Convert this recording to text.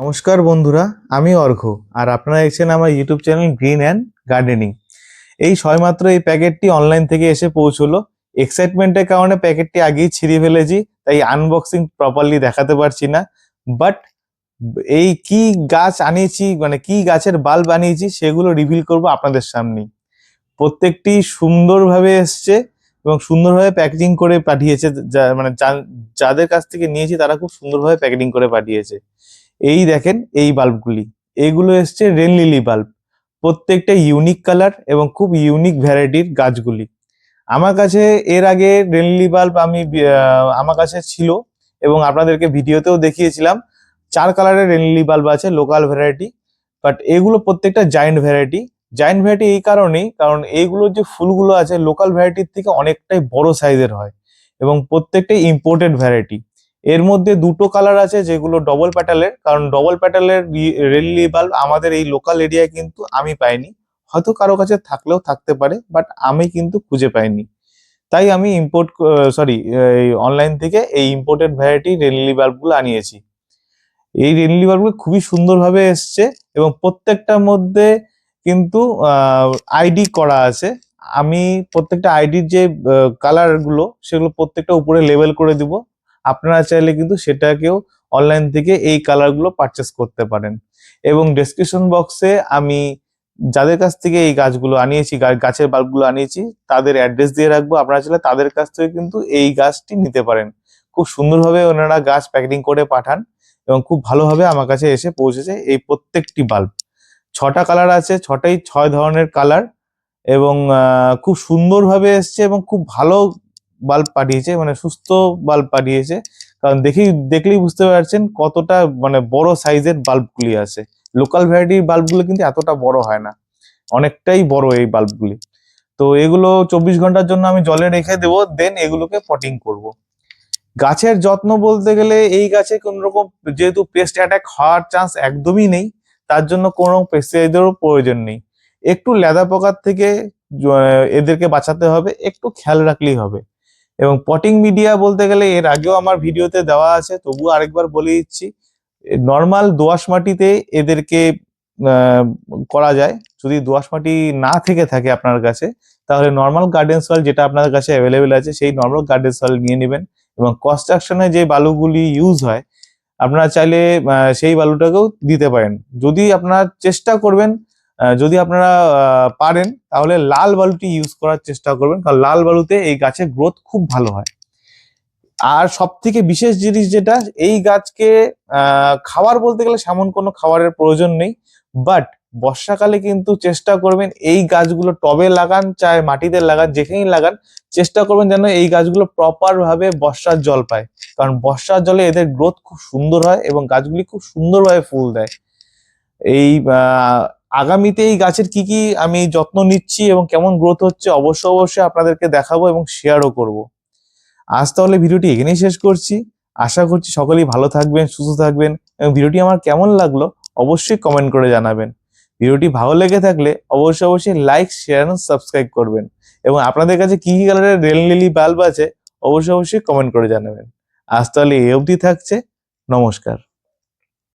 নমস্কার বন্ধুরা, আমি অর্ঘ আর আপনারা দেখছেন আমার YouTube channel green and gardening এই সবেমাত্র এই প্যাকেটটি অনলাইন থেকে এসে পৌঁছলো। এক্সাইটমেন্টের কারণে প্যাকেটটি আগেই ছিঁড়ে ফেলেছি, তাই আনবক্সিং প্রপারলি দেখাতে পারছি না। বাট এই কি গাছ আনিয়েছি মানে কি গাছের বাল্ব আনিয়েছি সেগুলো রিভিল করব আপনাদের সামনেই। প্রত্যেকটি সুন্দরভাবে এসছে এবং সুন্দরভাবে প্যাকেজিং করে পাঠিয়েছে, যা- মানে যাদের কাছ থেকে নিয়েছি তারা খুব সুন্দরভাবে প্যাকেজিং করে পাঠিয়েছে। এই দেখেন এই বাল্বগুলি এইগুলো এসছে রেন লিলি বাল্ব প্রত্যেকটা ইউনিক কালার এবং খুব ইউনিক ভ্যারাইটির গাছগুলি। আমার কাছে এর আগে রেন লিলি বাল্ব আমি আমার কাছে ছিল এবং আপনাদেরকে ভিডিওতেও দেখিয়েছিলাম। চার কালারের রেন লিলি বাল্ব আছে লোকাল ভ্যারাইটি বাট এগুলো প্রত্যেকটা জায়েন্ট ভ্যারাইটি জায়েন্ট ভ্যারাইটি এই কারণেই, কারণ এইগুলোর যে ফুলগুলো আছে লোকাল ভ্যারাইটির থেকে অনেকটাই বড় সাইজের হয় এবং প্রত্যেকটাই ইম্পোর্টেড ভ্যারাইটি এর মধ্যে দুটো কালার আছে যেগুলো ডবল প্যাটালের কারণ ডবল প্যাটালের রেললি বাল্ব আমাদের এই লোকাল এরিয়ায় কিন্তু আমি পাইনি। হয়তো কারও কাছে থাকলেও থাকতে পারে বাট আমি কিন্তু খুঁজে পাইনি। তাই আমি ইম্পোর্ট সরি এই অনলাইন থেকে এই ইম্পোর্টেড ভ্যারাইটি রেললি বাল্বগুলো আনিয়েছি। এই রেনলি বাল্বগুলো খুবই সুন্দরভাবে এসছে এবং প্রত্যেকটার মধ্যে কিন্তু আইডি করা আছে। আমি প্রত্যেকটা আইডির যে কালারগুলো সেগুলো প্রত্যেকটা উপরে লেবেল করে দিব। আপনারা চাইলে কিন্তু সেটাকেও অনলাইন থেকে এই কালারগুলো পারচেস করতে পারেন। এবং ডেসক্রিপশন বক্সে আমি যাদের কাছ থেকে এই গাছগুলো আনিয়েছি গাছের বাল্বগুলো আনিয়েছি, তাদের অ্যাড্রেস দিয়ে রাখব। আপনারা চাইলে তাদের কাছ থেকে কিন্তু এই গাছটি নিতে পারেন। খুব সুন্দরভাবে ওনারা গাছ প্যাকেটিং করে পাঠান এবং খুব ভালোভাবে আমার কাছে এসে পৌঁছেছে এই প্রত্যেকটি বাল্ব ছটা কালার আছে, ছটাই ছয় ধরনের কালার এবং খুব সুন্দরভাবে এসছে এবং খুব ভালো বাল্ব পাঠিয়েছে মানে সুস্থ বাল্ব পাঠিয়েছে। কারণ দেখি দেখলেই বুঝতে পারছেন কতটা মানে বড় সাইজের বাল্বগুলি আছে। লোকাল ভ্যারাইটির বাল্বগুলো কিন্তু এতটা বড় হয় না। অনেকটাই বড় এই বাল্বগুলি। তো এগুলো চব্বিশ ঘণ্টার জন্য আমি জলে রেখে দেবো, দেন এগুলোকে পটিং করব। গাছের যত্ন বলতে গেলে এই গাছে কোন রকম যেহেতু পেস্ট অ্যাটাক হওয়ার চান্স একদমই নেই, তার জন্য কোনো পেস্টিসাইডেরও প্রয়োজন নেই। একটু লেদা পোকার থেকে এদেরকে বাঁচাতে হবে, একটু খেয়াল রাখলেই হবে। এবং পটিং মিডিয়া বলতে গেলে এর আগেও আমার ভিডিওতে দেওয়া আছে, তবুও আরেকবার বলে দিচ্ছি নর্মাল দোআঁশ মাটিতে এদেরকে করা যায়। যদি দোআঁশ মাটি না থেকে থাকে আপনার কাছে, তাহলে নর্মাল গার্ডেন সয়েল যেটা আপনার কাছে অ্যাভেলেবেল আছে, সেই নর্মাল গার্ডেন সয়েল নিয়ে নেবেন এবং কনস্ট্রাকশনে যে বালুগুলি ইউজ হয়, আপনারা চাইলে সেই বালুটাকেও দিতে পারেন। যদি আপনারা চেষ্টা করবেন যদি আপনারা পারেন, তাহলে লাল বালুটি ইউজ করার চেষ্টা করবেন, কারণ লাল বালুতে এই গাছের গ্রোথ খুব ভালো হয়। আর সব থেকে বিশেষ জিনিস যেটা, এই গাছকে খাবার বলতে গেলে সেমন কোনো খাবারের প্রয়োজন নেই বাট বর্ষাকালে কিন্তু চেষ্টা করবেন এই গাছগুলো টবে লাগান, চায় মাটিতে লাগান, যেখানেই লাগান, চেষ্টা করবেন যেন এই গাছগুলো প্রপার ভাবে বর্ষার জল পায়। কারণ বর্ষার জলে এদের গ্রোথ খুব সুন্দর হয় এবং গাছগুলি খুব সুন্দরভাবে ফুল দেয়। এই আগামীতে এই গাছের কি কি আমি যত্ন নিচ্ছি এবং কেমন গ্রোথ হচ্ছে, অবশ্যই অবশ্যই আপনাদেরকে দেখাবো এবং শেয়ারও করব। আজ তাহলে ভিডিওটি এখানেই শেষ করছি। আশা করছি সকলেই ভালো থাকবেন, সুস্থ থাকবেন এবং ভিডিওটি আমার কেমন লাগল অবশ্যই কমেন্ট করে জানাবেন। ভিডিওটি ভালো লেগে থাকলে অবশ্যই অবশ্যই লাইক শেয়ার এবং সাবস্ক্রাইব করবেন এবং আপনাদের কাছে কি কি কালারের রেল লিলি বাল্ব আছে, অবশ্যই অবশ্যই কমেন্ট করে জানাবেন। আজ তাহলে এই অবধি থাকছে, নমস্কার।